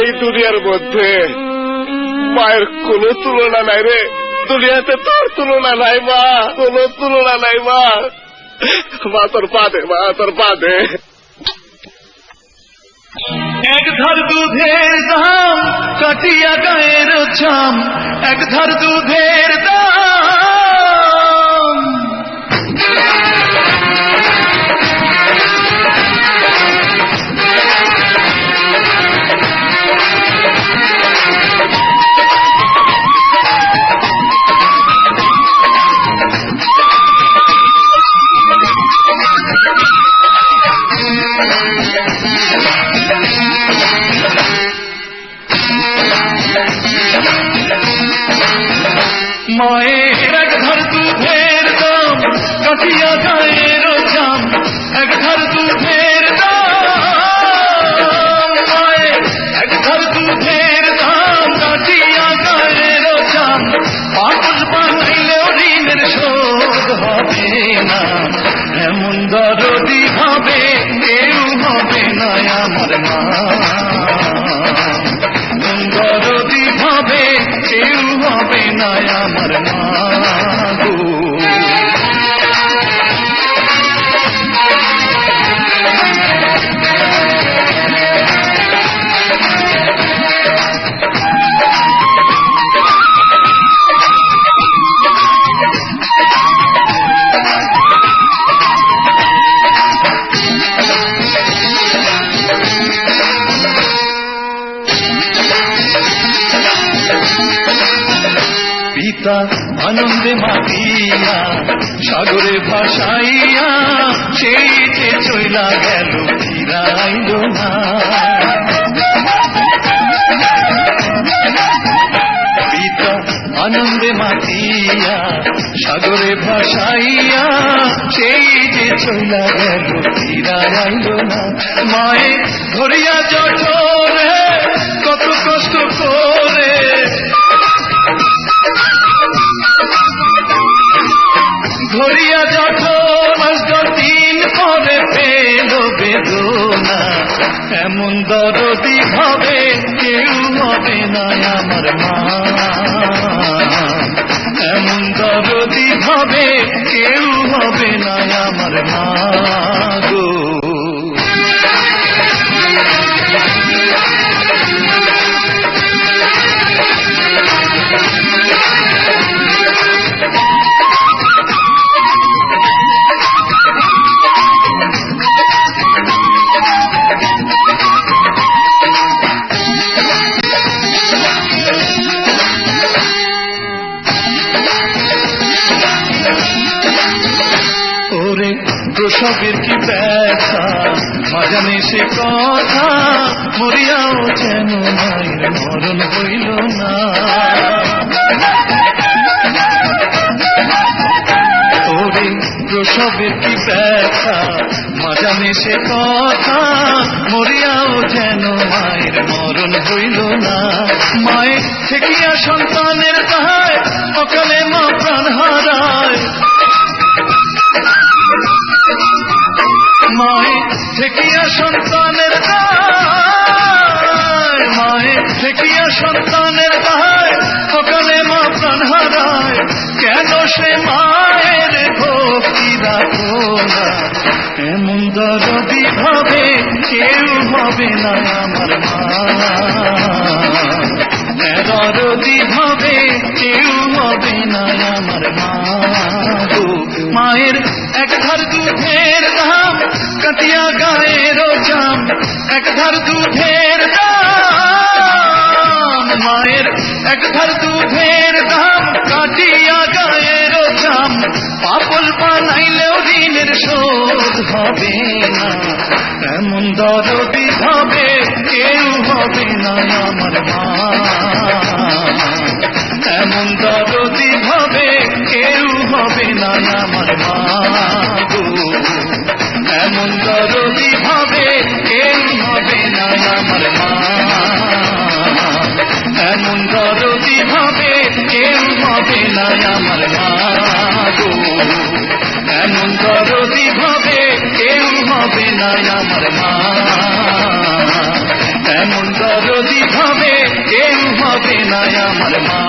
এই দুনিয়ার মধ্যে মায়ের কোনো তুলনা নাই রে। দুনিয়াতে তোর তুলনা নাই মা, কোনো তুলনা নাই মা। মা তোর পা মা তোর পা এক ধার দুধের দাম কাটিয়া গায়ের চাম এক ধার দুধের দাম। কাটিয়া গায়ের পিতা আনন্দে মাতিয়া, সাগরে ভাসাইয়া সেই যে চইলা গেল ফিরাইল না আনন্দে মাতিয়া, সাগরে ভাসাইয়া সেই যে চইলা গেল ফিরাইল না মায়ে ধরিয়া জঠরে, কত কষ্ট করে এমন দরদি হবে, কেউ হবে না আমার মা। এমন দরদি হবে, কেউ হবে না আমার মা। ওরে প্রসবের কি ব্যথা? মাজানে সে কথা, মরিয়াও যেন মায়ের মরণ হইল না। ওরে প্রসবের কি ব্যথা? মাজানে সে কথা, মরিয়াও যেন মায়ের মরণ হইল না। মায়ের থেকিয়া সন্তানের তাহায় অকালে মা প্রাণ হারায়। থেকিয়া সন্তানের দায়। মায়ে থেকিয়া সন্তানের দায়। সকালে মা প্রাণ হারায়। কেন সে মায়ের ভক্তি রাখো না? এমন দরদি হবে কেউ হবে না আমার মা। দরদি হবে কেউ হবে না আমার মা মায়ের এক ধার দুধের দাম কাটিয়া গায়ের জাম এক ধার দুধের দাম, মায়ের এক ধার দুধের দাম, কাটিয়া গায়ের জাম পাপল বানাইলেও ঋণের শোধ হবে না, এমন দরদি হবে কেউ হবে না, আমার মা। দরদি হবে কেউ হবে না আমার মা এমন দরদি হবে কেউ হবে না আমার মা। এমন দরদি হবে কেউ হবে না আমার মা এমন দরদি হবে না আমার মা। এমন দরদি বিনয় আমার মা